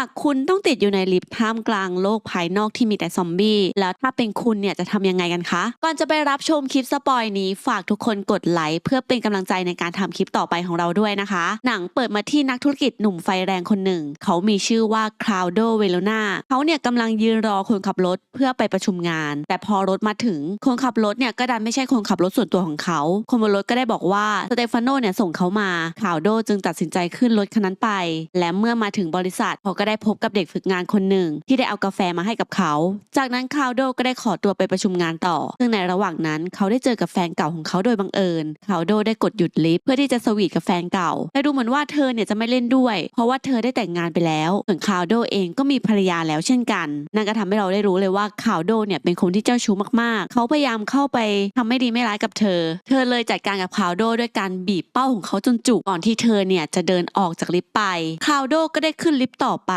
ากคุณต้องติดอยู่ในลิฟต์ท่ามกลางโลกภายนอกที่มีแต่ซอมบี้ แล้วถ้าเป็นคุณเนี่ยจะทำยังไงกันคะ ก่อนจะไปรับชมคลิปสปอยนี้ฝากทุกคนกดไลค์เพื่อเป็นกำลังใจในการทำคลิปต่อไปของเราด้วยนะคะ หนังเปิดมาที่นักธุรกิจหนุ่มไฟแรงคนหนึ่ง เขามีชื่อว่าคลาวโดเวโลนาเขาเนี่ยกำลังยืนรอคนขับรถเพื่อไปประชุมงาน แต่พอรถมาถึงคนขับรถเนี่ยก็ดันไม่ใช่คนขับรถส่วนตัวของเขา คนบนรถก็ได้บอกว่าสเตฟานโนเนี่ยส่งเขามาคลาวโดจึงตัดสินใจขึ้นรถคันนั้นไป และเมื่อมาถึงบริษัทเขาก็ได้พบกับเด็กฝึกงานคนหนึ่ง ที่ได้เอากาแฟมาให้กับเขา จากนั้นคาวโดก็ได้ขอตัวไปประชุมงานต่อ ซึ่งในระหว่างนั้นเขาได้เจอกับแฟนเก่าของเขาโดยบังเอิญคาวโดได้กดหยุดลิฟต์เพื่อที่จะสวีทกับแฟนเก่า แต่ดูเหมือนว่าเธอเนี่ยจะไม่เล่นด้วย เพราะว่าเธอได้แต่งงานไปแล้วส่วนคาวโดเองก็มีภรรยาแล้วเช่นกัน นั่นก็ทำให้เราได้รู้เลยว่าคาวโดเนี่ยเป็นคนที่เจ้าชู้มากๆ เขาพยายามเข้าไปทำไม่ดีไม่ร้ายกับเธอ เธอเลยจัดการกับคาวโดด้วยการบีบเป้าของเขาจนจุกก่อนที่เธอเนี่ยจะเดินออกจากลิฟต์ไปคาวโดก็ได้ขึ้นลิฟต์ต่อไป